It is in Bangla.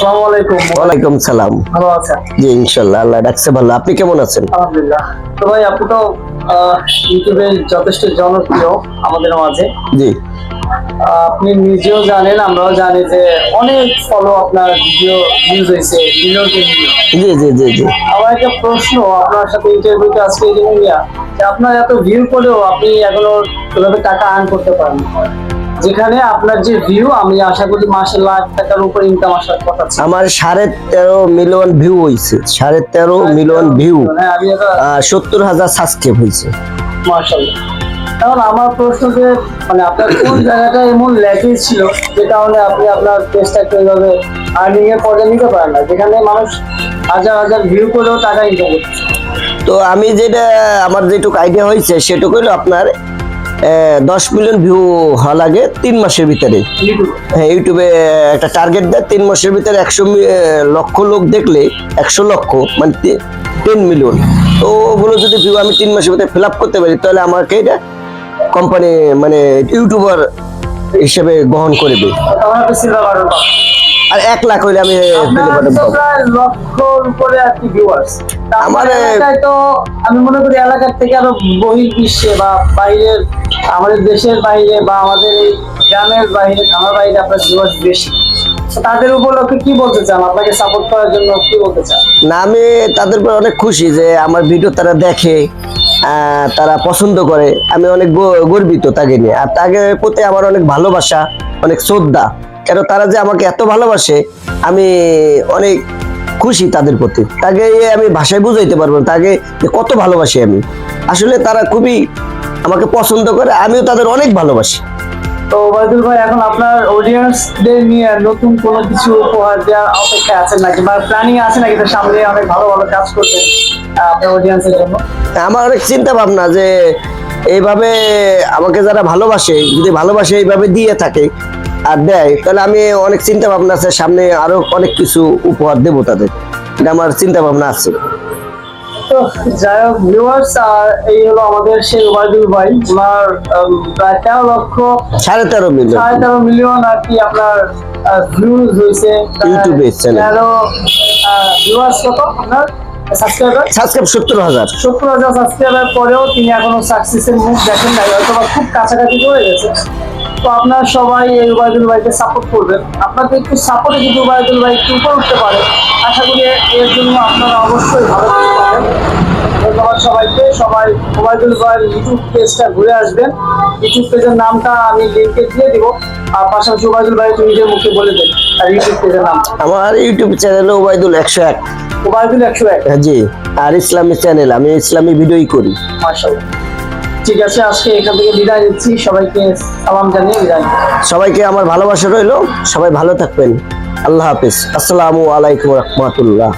আসসালামু আলাইকুম। সালাম। ভালো আছেন? জি ইনশাল্লাহ আল্লাহ ডাকছে ভালো। আপনি কেমন আছেন? আলহামদুলিল্লাহ। তো ভাই আপনি তো ইউটিউবে যথেষ্ট জনপ্রিয় আমাদের মাঝে। জি। আপনি নিজেও জানেন আমরাও জানি যে অনেক ফলো আপনার ভিডিও ভিউজ হয়েছে মিলিয়ন জি জি জি জি। আমার একটা প্রশ্ন আপনার সাথে ইন্টারভিউতে আজকে এই যে আপনার এত ভিউ করেও আপনি এখনও কীভাবে টাকা আর্ন করতে পারেন যেখানে আপনার যে ভিউ আমি আশা করি মাসে লাখ টাকার উপর ইনকাম আসার কথা ছিল। আমার সাড়ে তেরো মিলিয়ন ভিউ হয়েছে সাড়ে তেরো মিলিয়ন ভিউ হ্যাঁ সত্তর হাজার সাবস্ক্রাইব হয়েছে মার্শাল্লাহ এখন আমার প্রশ্ন যে মানে আপনার কোন জায়গাটা এমন ল্যাকিং ছিল যে কারণে আপনি আপনার পেজটাকে এইভাবে আর্নিং এর পর্যায়ে নিতে পারেন না? যেখানে মানুষ হাজার হাজার ভিউ করেও টাকা ইনকাম করছে। তো আমি যেটা আমার যেটুকু আইডিয়া হয়েছে সেটুকু হলো আপনার দশ মিলিয়ন ভিউ হওয়া লাগে তিন মাসের ভিতরে। হ্যাঁ ইউটিউবে একটা টার্গেট দেয়, তিন মাসের ভিতরে একশো লক্ষ লোক দেখলে একশো লক্ষ মানে টেন মিলিয়ন। তো ওগুলো যদি ভিউ আমি তিন মাসের ভিতরে ফিল আপ করতে পারি, তাহলে আমাকে এটা কোম্পানি মানে ইউটিউবার হিসেবে গ্রহণ করবে। আর এক লাখ হইলে আমি আমার তো আমি মনে করি এলাকার থেকে আরও বহির বিশ্বে বা বাইরের আমাদের দেশের বাইরে বা আমাদের এই গ্রামের বাইরে আমার বাইরে আপনার ভিউয়ার্স বেশি। তাদের উপলক্ষে কি বলতে চান? আপনাকে সাপোর্ট করার জন্য কি বলতে চান? না আমি তাদের উপর অনেক খুশি যে আমার ভিডিও তারা দেখে। তারা পছন্দ করে। আমি অনেক গর্বিত তাকে নিয়ে। আর তাকে প্রতি আমার অনেক ভালোবাসা অনেক শ্রদ্ধা। কেন তারা যে আমাকে এত ভালোবাসে আমি অনেক খুশি তাদের প্রতি। তাকে আমি ভাষায় বুঝাইতে পারব না, তাকে কত ভালোবাসি আমি। আসলে তারা খুবই আমাকে পছন্দ করে আমিও তাদের অনেক ভালোবাসি। তো ওবায়দুল ভাই, এখন আপনার অডিয়েন্সদের নিয়ে নতুন কোনো কিছু উপহার দেওয়ার অপেক্ষা আছে নাকি? বা প্ল্যানিং আছে নাকি? সামনে অনেক ভালো ভালো কাজ আপনার অডিয়েন্সের জন্য। আমার অনেক চিন্তা ভাবনা যে এইভাবে আমাকে যারা ভালোবাসে, যদি ভালোবাসে এইভাবে দিয়ে থাকে আর দেয়, তাহলে আমি অনেক চিন্তা ভাবনা আছে, সামনে আরও অনেক কিছু উপহার দেবো তাদের। এটা আমার চিন্তা ভাবনা আছে। তো যাই হোক ভিউয়ার্স আর এই হলো আমাদের ওবায়দুল ভাই। ওনার প্রায় তেরো লক্ষ সাড়ে তেরো মিলিয়ন সাড়ে তেরো মিলিয়ন আর কি আপনার ভিউজ হয়েছে। channel। তেরো ভিউয়ার্স কত আপনার? সাবস্ক্রাইবার সাবস্ক্রাইব সত্তর হাজার। সত্তর হাজার সাবস্ক্রাইবার পরেও তিনি এখনও সাকসেসের মুখ দেখেন নাই হয়তো খুব কাছাকাছি চলে গেছে। তো আপনার সবাই এই উবায়দুল ভাইকে সাপোর্ট করবেন। আপনাকে একটু সাপোর্টে যদি উবায়দুল ভাই একটু উপরে উঠতে পারে আশা করি এর জন্য আপনারা অবশ্যই ভালো। ধন্যবাদ সবাইকে। সবাই উবায়দুল ভাইয়ের ইউটিউব পেজটা ঘুরে আসবেন। ইউটিউব পেজের নামটা আমি লিঙ্কে দিয়ে দিব। আর পাশাপাশি উবায়দুল ভাই নিজের মুখে বলে দেন। আর ইউটিউব পেজের নাম। আমার ইউটিউব চ্যানেল ওবায়দুল একশো এক। উবায়দুল একশো এক। হ্যাঁ, জি। আর ইসলামী চ্যানেল আমি ইসলামী ভিডিওই করি। ঠিক আছে আজকে এখান থেকে বিদায় নিচ্ছি। সবাইকে সালাম জানিয়ে বিদায় সবাইকে আমার ভালোবাসা রইল। সবাই ভালো থাকবেন। আল্লাহ হাফিজ। আসসালামু আলাইকুম রহমতুল্লাহ।